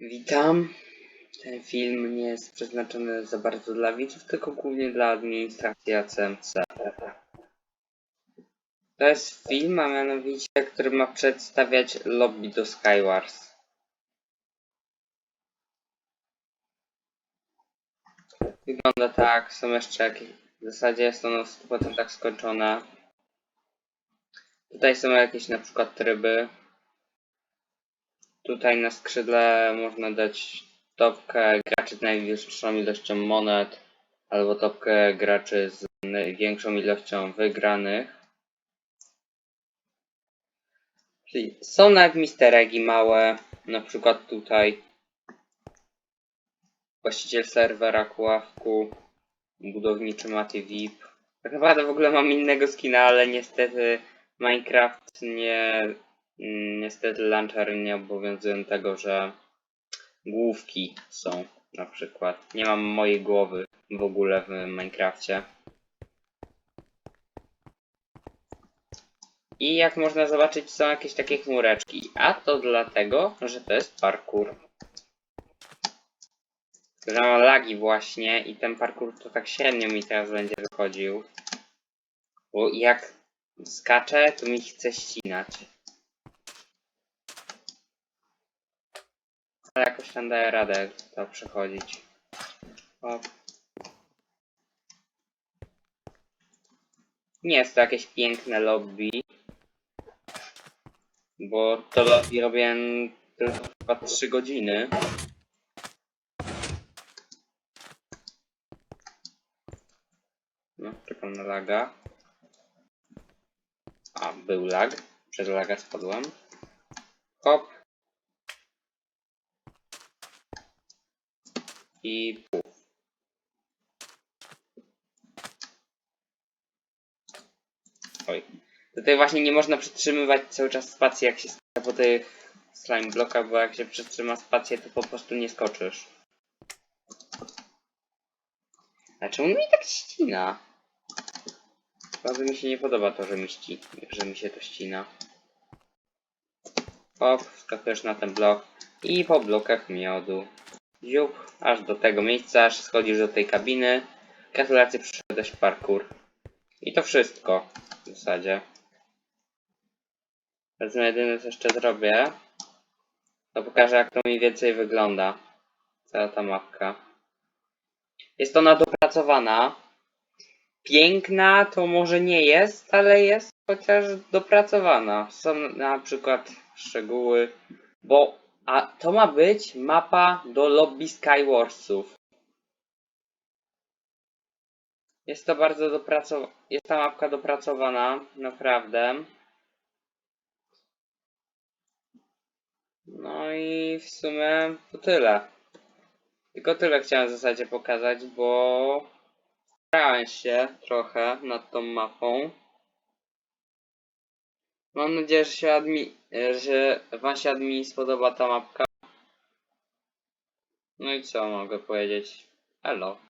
Witam. Ten film nie jest przeznaczony za bardzo dla widzów, tylko głównie dla administracji ACMC. To jest film, a mianowicie, który ma przedstawiać lobby do Skywars. Wygląda tak, są jeszcze jakieś... W zasadzie jest ono w 100% skończone. Tutaj są jakieś na przykład tryby. Tutaj na skrzydle można dać topkę graczy z najwyższą ilością monet, albo topkę graczy z największą ilością wygranych. Czyli są nawet mister eggi małe, na przykład tutaj właściciel serwera Kławku, budowniczy Maty VIP. Tak naprawdę w ogóle mam innego skina, ale niestety Minecraft nie, niestety launcher nie obowiązują tego, że główki są na przykład. Nie mam mojej głowy w ogóle w Minecrafcie. I jak można zobaczyć są jakieś takie chmureczki, a to dlatego, że to jest parkour. Że ma lagi właśnie i ten parkour to tak średnio mi teraz będzie wychodził. Bo jak skaczę, to mi chce ścinać. Ale jakoś tam daję radę to przechodzić. O. Nie jest to jakieś piękne lobby. Bo to lobby robię tylko chyba 3 godziny. No, czekam na laga. A, był lag. Przez laga spadłem. Hop. I puf. Oj. Tutaj właśnie nie można przytrzymywać cały czas spacji, jak się skacze po tych slime blokach, bo jak się przytrzyma spację, to po prostu nie skoczysz. A czemu mi tak ścina? Bardzo mi się nie podoba to, że mi, ści że mi się to ścina. Hop, skakujesz na ten blok i po blokach miodu. Ziup, aż do tego miejsca, aż schodzisz do tej kabiny. Gratulacje, przyszedłeś parkour. I to wszystko w zasadzie. Więc jedyne co jeszcze zrobię, to pokażę jak to mniej więcej wygląda. Cała ta mapka. Jest ona dopracowana. Piękna to może nie jest, ale jest chociaż dopracowana. Są na przykład szczegóły, bo a to ma być mapa do lobby Skywarsów. Jest to bardzo dopracowana. Jest ta mapka dopracowana, naprawdę. No i w sumie to tyle. Tylko tyle chciałem w zasadzie pokazać, bo starałem się trochę nad tą mapą. Mam nadzieję, że się admi że wam się admin spodoba ta mapka. No i co mogę powiedzieć? Hello.